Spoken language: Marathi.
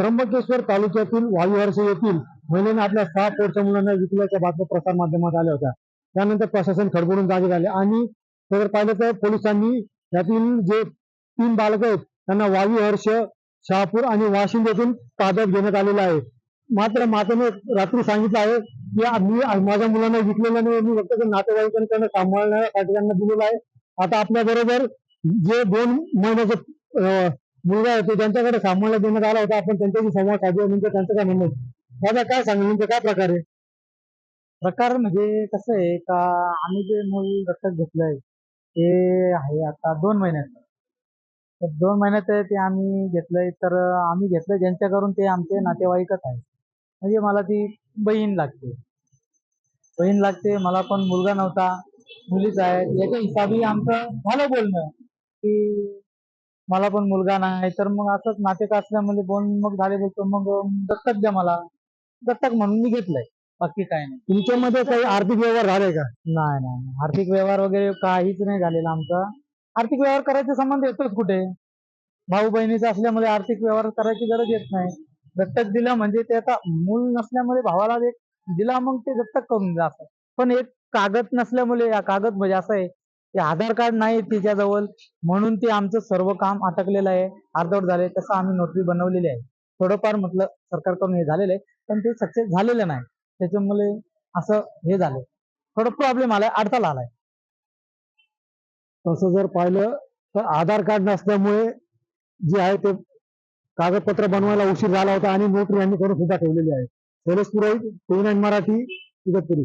त्र्यंबकेश्वर तालुक्यातील वायुहर्ष येथील महिलेने आपल्या सहा पोटच्या मुलांना विकल्याच्या बातम्या प्रसार माध्यमात आल्या होत्या. त्यानंतर प्रशासन खडबडून जागे झाले आणि जर पाहिलं तर पोलिसांनी यातील जे तीन बालक आहेत त्यांना वायुहर्ष शहापूर आणि वाशिम येथून ताब्यात घेण्यात आलेलं आहे. मात्र मातेने रात्री सांगितलं आहे की मी माझ्या मुलांना विकलेलं नाही मी फक्त ते नातेवाईकांनी त्यांना सांभाळण्यासाठी त्यांना दिलेलं आहे. आता आपल्या बरोबर जे दोन महिन्याचे मुलगा आहे तो ज्यांच्याकडे देण्यात आला होता. आपण त्यांच्याशी संवाद साधूया. म्हणजे त्यांचं काय म्हणणं दादा काय सांगेल म्हणजे काय प्रकार आहे? प्रकार म्हणजे कसं आहे का आम्ही जे मूल दत्तक घेतलंय ते आहे आता दोन महिन्याचं. तर दोन महिन्यात ते आम्ही घेतलंय. तर आम्ही घेतलंय ज्यांच्याकडून ते आमचे नातेवाईकच आहे म्हणजे मला ती बहीण लागते. बहीण लागते. मला पण मुलगा नव्हता. मुलीच आहे. याच्या हिसाबी आमचं झालं बोलणं की मला पण मुलगा नाही तर मग असंच नातेक असल्यामुळे बोल मग झाले बोलतो मग दत्तक द्या मला. दत्तक म्हणून मी घेतलंय बाकी काय नाही. तुमच्यामध्ये काही आर्थिक व्यवहार झाले का? नाही नाही आर्थिक व्यवहार वगैरे काहीच नाही झालेला आमचा. आर्थिक व्यवहार करायचा संबंध येतोच कुठे? भाऊ बहिणीचा असल्यामुळे आर्थिक व्यवहार करायची गरज येत नाही. दत्तक दिलं म्हणजे ते आता मूल नसल्यामुळे भावाला एक दिला मग ते दत्तक करून असं पण एक कागद नसल्यामुळे या कागद म्हणजे असं आहे ते आधार कार्ड नाही तिच्याजवळ. म्हणून ते आमचं सर्व काम अटकलेलं आहे. अर्धवट झाले तसं आम्ही नोटरी बनवलेली आहे. थोडंफार म्हटलं सरकारकडून हे झालेलं आहे पण ते सक्सेस झालेलं नाही. त्याच्यामुळे असं हे झालं. थोडं प्रॉब्लेम आलाय अडथळा आलाय. तसं जर पाहिलं तर आधार कार्ड नसल्यामुळे जे आहे ते कागदपत्र बनवायला उशीर झाला होता आणि नोटरी यांनी करून सुद्धा ठेवलेली आहे. Shailesh Purohit TV nine Marathi Igatpuri.